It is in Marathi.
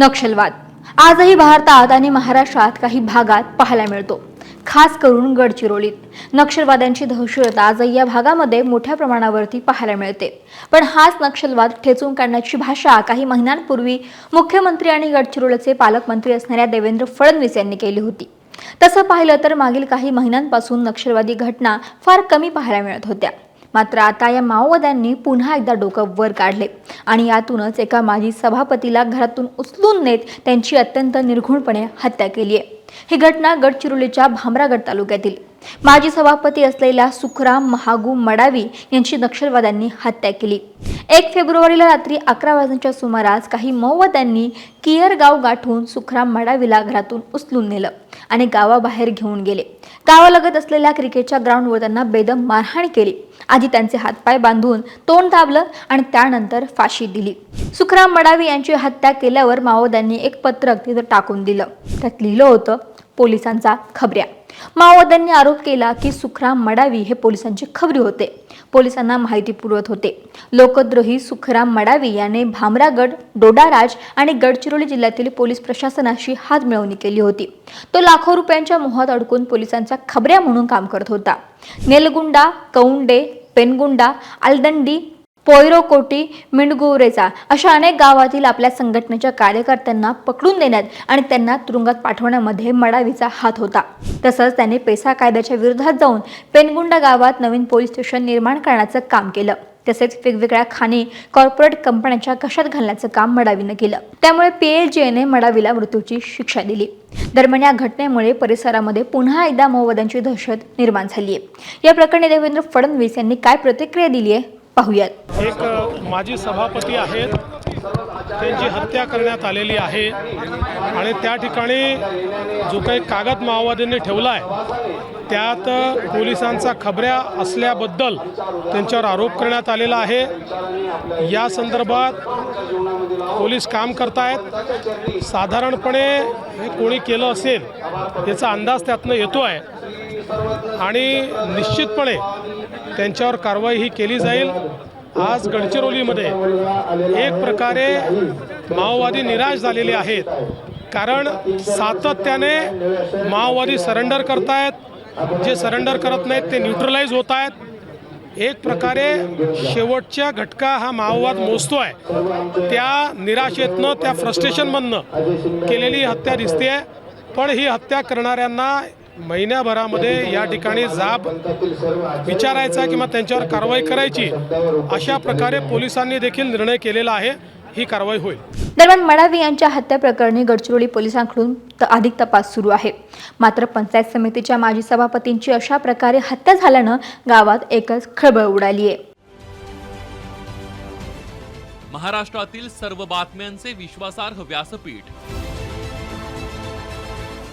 नक्षलवाद. आजही भारतात आणि महाराष्ट्रात काही भागात पाहायला मिळतो. खास करून गडचिरोलीत. नक्षलवाद्यांची दहशत आजही या भागामध्ये मोठ्या प्रमाणावरती पाहायला मिळते. पण हाच नक्षलवाद ठेचून काढण्याची भाषा काही महिन्यांपूर्वी मुख्यमंत्री आणि गडचिरोलीचे पालकमंत्री असणाऱ्या देवेंद्र फडणवीस यांनी केली होती. तसं पाहिलं तर मागील काही महिन्यांपासून नक्षलवादी घटना फार कमी पाहायला मिळत होत्या. मात्र आता या माओवाद्यांनी पुन्हा एकदा डोकं वर काढले. आणि यातूनच एका माजी सभापतीला घरातून उचलून नेत त्यांची अत्यंत निर्घुणपणे हत्या केली आहे. ही घटना गडचिरोलीच्या भामरागड तालुक्यातील माजी सभापती असलेल्या सुखराम महागू मडावी यांची नक्षलवाद्यांनी हत्या केली. एक फेब्रुवारीला रात्री अकरा वाजण्याच्या सुमारास काही माओवाद्यांनी कियर गाव गाठून सुखराम मडावीला घरातून उचलून नेलं आणि गावाबाहेर घेऊन गेले. गावालगत असलेल्या क्रिकेटच्या ग्राउंडवर त्यांना बेदम मारहाण केली. आधी त्यांचे हातपाय बांधून तोंड दाबलं आणि त्यानंतर फाशी दिली. सुखराम मडावी यांची हत्या केल्यावर माओवाद्यांनी एक पत्रक तिथं टाकून दिलं. त्यात लिहिलं होतं पोलिसांचा खबऱ्या. माओवाद्यांनी आरोप केला की सुखराम मडावी हे पोलिसांचे खबरी होते. पोलिसांना माहिती पुरवत होते. लोकद्रोही सुखराम मडावी याने भामरागड डोडाराज आणि गडचिरोली जिल्ह्यातील पोलीस प्रशासनाशी हात मिळवणी केली होती. तो लाखो रुपयांच्या मोहात अडकून पोलिसांच्या खबऱ्या म्हणून काम करत होता. नेलगुंडा कौंडे पेनगुंडा आलदंडी पोयरोकोटी मिंडगुरेचा अशा अनेक गावातील आपल्या संघटनेच्या कार्यकर्त्यांना पकडून देण्यात आणि त्यांना तुरुंगात पाठवण्यामध्ये मडावीचा हात होता. तसंच त्याने पेसा कायद्याच्या विरोधात जाऊन पेनगुंडा गावात नवीन पोलीस स्टेशन निर्माण करण्याचं काम केलं. तसेच वेगवेगळ्या खाणी कॉर्पोरेट कंपन्यांच्या कशात घालण्याचं काम मडावीनं केलं. त्यामुळे पीएलजीएने मडावीला मृत्यूची शिक्षा दिली. दरम्यान या घटनेमुळे परिसरामध्ये पुन्हा एकदा माओवाद्यांची दहशत निर्माण झाली आहे या प्रकरणी देवेंद्र फडणवीस यांनी काय प्रतिक्रिया दिली आहे पाहूयात. एक माजी सभापती आहेत. त्यांची हत्या करण्यात आलेली आहे. आणि त्या ठिकाणी जो काही कागद माओवाद्यांनी ठेवला आहे त्यात पोलिसांचा खबऱ्या असल्याबद्दल त्यांच्यावर आरोप करण्यात आलेला आहे. या संदर्भात पोलीस काम करतायत. साधारणपणे हे कोणी केलं असेल याचा अंदाज त्यातनं येतो आहे आणि निश्चितपणे त्यांच्यावर कारवाई ही केली जाईल. आज गडचिरोलीमध्ये एक प्रकारे माओवादी निराश झालेले आहेत. कारण सातत्याने माओवादी सरेंडर करतायत. जे सरेंडर करत नाहीत ते न्यूट्रलाइज होत आहेत एक प्रकारे शेवटच्या घटका हा माओवाद मोजतो आहे त्या निराशेतनं त्या फ्रस्ट्रेशनमधनं केलेली हत्या दिसते आहे पण ही हत्या करणाऱ्यांना महिन्याभरामध्ये या ठिकाणी जाब विचारायचा किंवा त्यांच्यावर कारवाई करायची अशा प्रकारे पोलिसांनी देखील निर्णय केलेला आहे. ही कारवाई होईल. दरम्यान मडावी यांच्या हत्या प्रकरणी गडचिरोली पोलिसांकडून त- अधिक तपास सुरू आहे. मात्र पंचायत समितीच्या माजी सभापतींची अशा प्रकारे हत्या झाल्यानं गावात एकच खळबळ उडाली आहे. महाराष्ट्रातील सर्व बातम्यांचे विश्वासार्ह व्यासपीठ